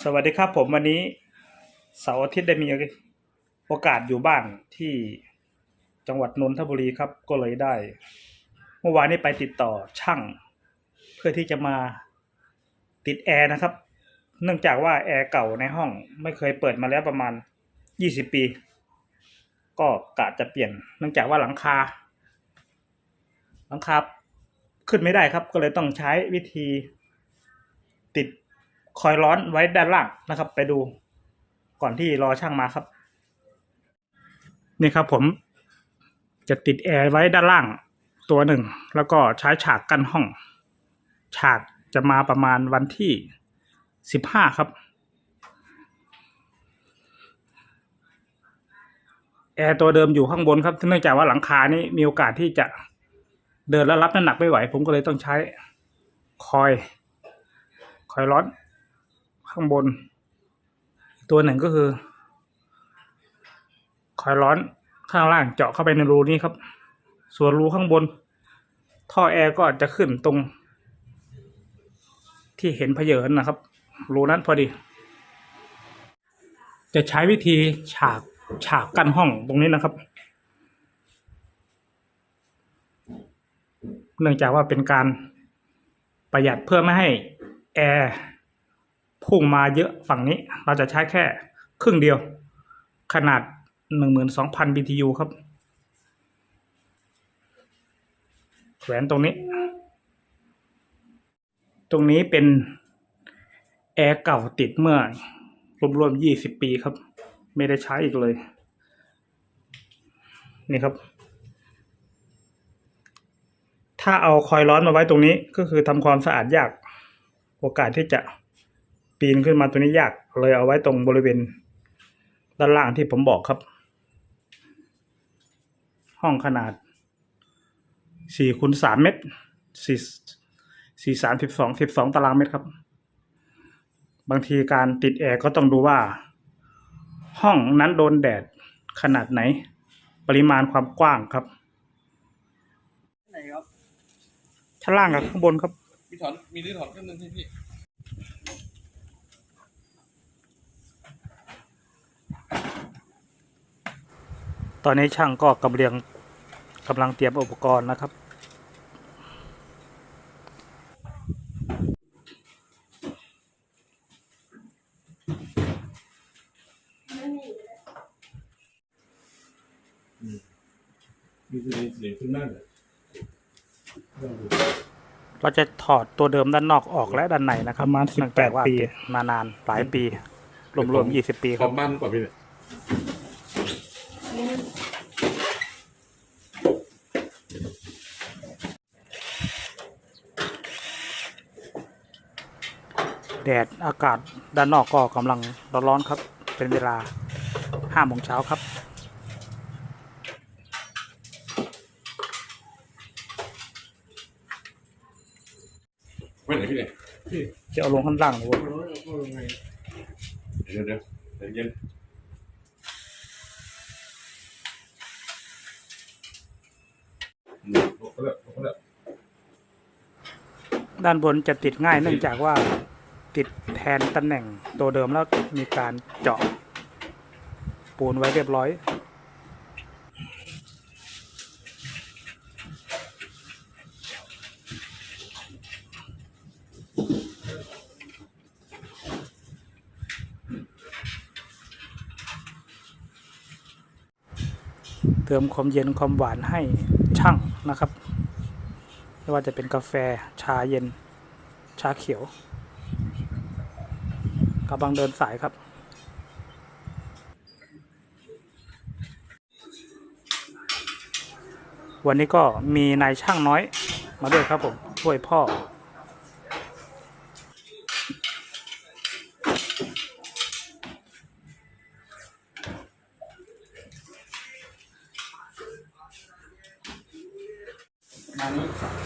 สวัสดีครับผมวันนี้เสาร์อาทิตย์ได้มีโอกาสอยู่บ้านที่จังหวัดนนทบุรีครับ ก็เลยได้ เมื่อวานนี้ไปติดต่อช่าง เพื่อที่จะมาติดแอร์นะครับ เนื่องจากว่าแอร์เก่าในห้องไม่เคยเปิดมาแล้วประมาณยี่สิบปี ก็กะจะเปลี่ยน เนื่องจากว่าหลังคา หลังคาขึ้นไม่ได้ครับ ก็เลยต้องใช้วิธีติด คอยร้อนไว้ด้านล่างนะครับ ไปดูก่อนที่รอช่างมาครับ นี่ครับผม จะติดแอร์ไว้ด้านล่างตัวหนึ่ง แล้วก็ใช้ฉากกั้นห้อง ฉากจะมาประมาณวันที่สิบห้าครับ แอร์ตัวเดิมอยู่ข้างบนครับเนื่องจากว่าหลังคานี้มีโอกาสที่จะเดินแล้วรับน้ำหนักไม่ไหว ผมก็เลยต้องใช้คอย คอยร้อน ข้างบน ตัวหนึ่งก็คือ คอยร้อนข้างล่างเจาะเข้าไปในรูนี้ครับ ส่วนรูข้างบน ท่อแอร์ก็จะขึ้นตรง ที่เห็นเพเยินนะครับ รูนั้นพอดี จะใช้วิธีฉากฉากกั้นห้องตรงนี้นะครับเนื่องจากว่าเป็นการประหยัดเพื่อไม่ให้แอร์ พุ่งมาเยอะฝั่งนี้ เราจะใช้แค่ครึ่งเดียว ขนาด 12,000 BTU ครับแหวนตรงนี้ ตรงนี้เป็นแอร์เก่าติดเมื่อรวมๆ 20 ปีครับ ไม่ได้ใช้อีกเลย นี่ครับ ถ้าเอาคอยล์ร้อนมาไว้ตรงนี้ก็คือทำความสะอาดยาก โอกาสที่จะ ปีนขึ้นมาตัวนี้ยากเลยเอาไว้ตรงบริเวณด้านล่างที่ผมบอกครับ ห้องขนาดสี่คูณสามเมตรสี่สี่สามสิบสองสิบสองตารางเมตรครับ บางทีการติดแอร์ก็ต้องดูว่า ห้องนั้นโดนแดดขนาดไหน ปริมาณความกว้างครับไหนครับชั้นล่างกับข้างบนครับ มีถอน มีรื้อถอนเครื่องนึงที่พี่ ตอนนี้ช่างก็กำลังกำลังเตรียมอุปกรณ์นะครับมีเสียงเสียงขึ้นนั่นเลยเราจะถอดตัวเดิมด้านนอกออกและด้านในนะครับประมาณเนื่องจากว่า18ปีติดมานานหลายปี รวมๆยี่สิบปีคครัวาบมบ้านกว่าพี่เนี่ย แดดอากาศด้านนอกก็กำลังร้อนๆครับ เป็นเวลาห้าโมงเช้าครับไว้ไหนพี่เนี่ยจะเอาลงข้างล่างเลยเว้ยเดี๋ยวเดี๋ยวเดี๋ยวเย็นอืมลงก็ได้ลงก็ได้ด้านบนจะติดง่ายเนื่องจากว่า ติดแทนตำแหน่งตัวเดิมแล้วมีการเจาะปูนไว้เรียบร้อย เติมความเย็นความหวานให้ช่างนะครับ ไม่ว่าจะเป็นกาแฟชาเย็นชาเขียว กำลังเดินสายครับ วันนี้ก็มีนายช่างน้อยมาด้วยครับผมช่วยพ่อ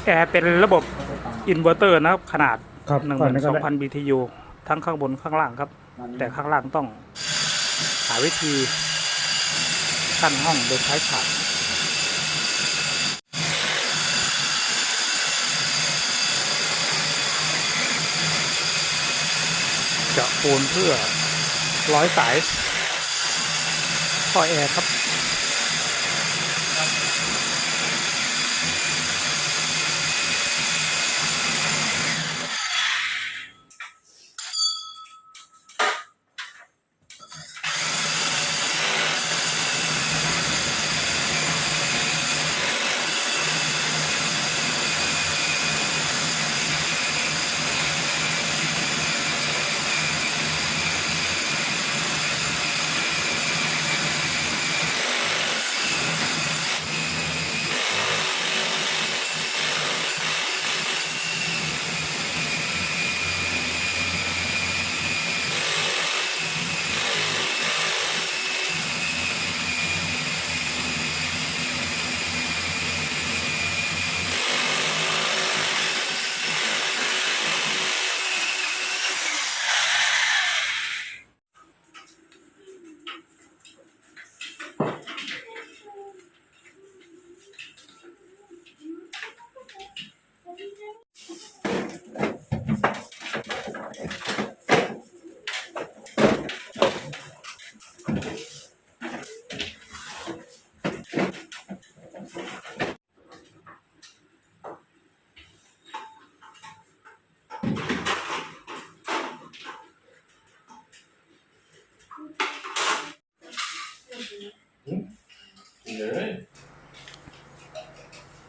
แอร์เป็นระบบอินเวอร์เตอร์นะครับ ขนาดครับหนึ่งหก่อนมื่นี้นก็สองได้พัน BTU ทั้งข้างบนข้างล่างครับ แต่ข้างล่างต้องหาวิธีกั้นห้องโดยใช้ฉากเจาะปูนเพื่อร้อยสายท่อแอร์ครับ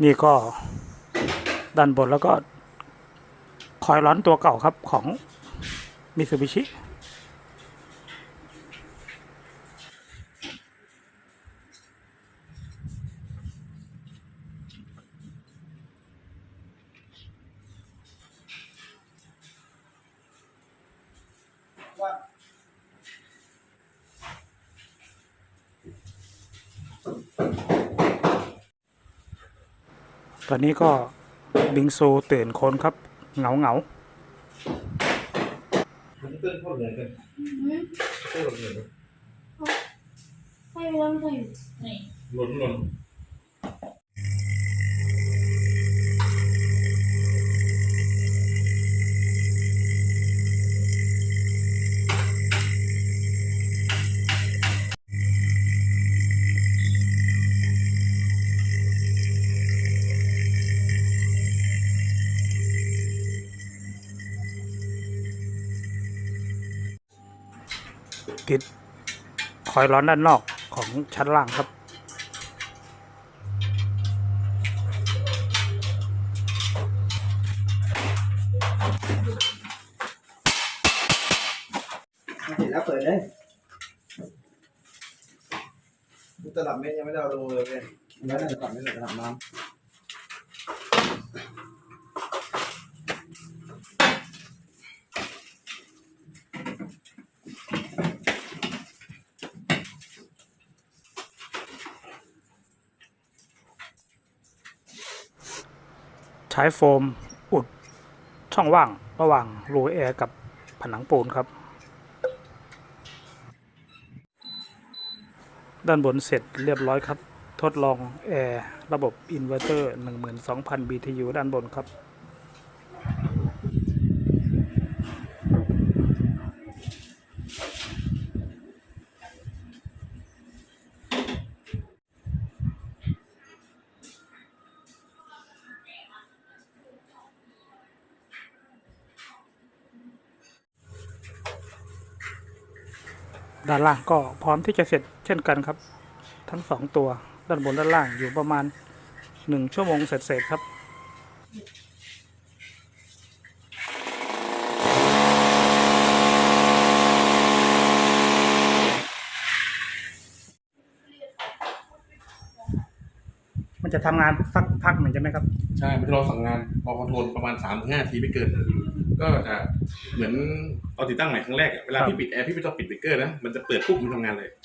นี่ก็ด้านบนแล้วก็คอยร้อนตัวเก่าครับของมิซูบิชิ ตอนนี้ก็บิงซูตื่นคนครับ เหงาเหงามันเต้นเข้าเหนื่อยกันเต้นเหนื่อยให้ไม่ต้องใส่ไหนหล่นหล่น ติดคอยร้อนด้านนอกของชั้นล่างครับเสร็จแล้วเปิดเลยตลับเม็ดยังไม่ได้เอาลงเลยเลยแล้วน่าจะตัดไม่ได้ตลับน้ำ ช้โฟมอุดช่องว่างระหว่างรูแอร์กับผนังปูนครับ ด้านบนเสร็จเรียบร้อยครับ ทดลองแอร์ระบบอินเวอร์เตอร์ 12,000 BTU ด้านบนครับ ด้านล่างก็พร้อมที่จะเสร็จเช่นกันครับ ทั้งสองตัวด้านบนด้านล่างอยู่ประมาณหนึ่งชั่วโมงเสร็จๆครับมันจะทำงานสักพักหนึ่งใช่ไหมครับ ใช่ มันจะรอสั่งงานพอคอนโทรลประมาณสามถึงห้าทีไม่เกิน ก็จะเหมือน ตอนติดตั้งใหม่ครั้งแรกอะเวลาครับพี่ปิดแอร์พี่ไม่ต้องปิดเบรกเกอร์นะมันจะเปิดปุ๊บมันทำงานเลยอ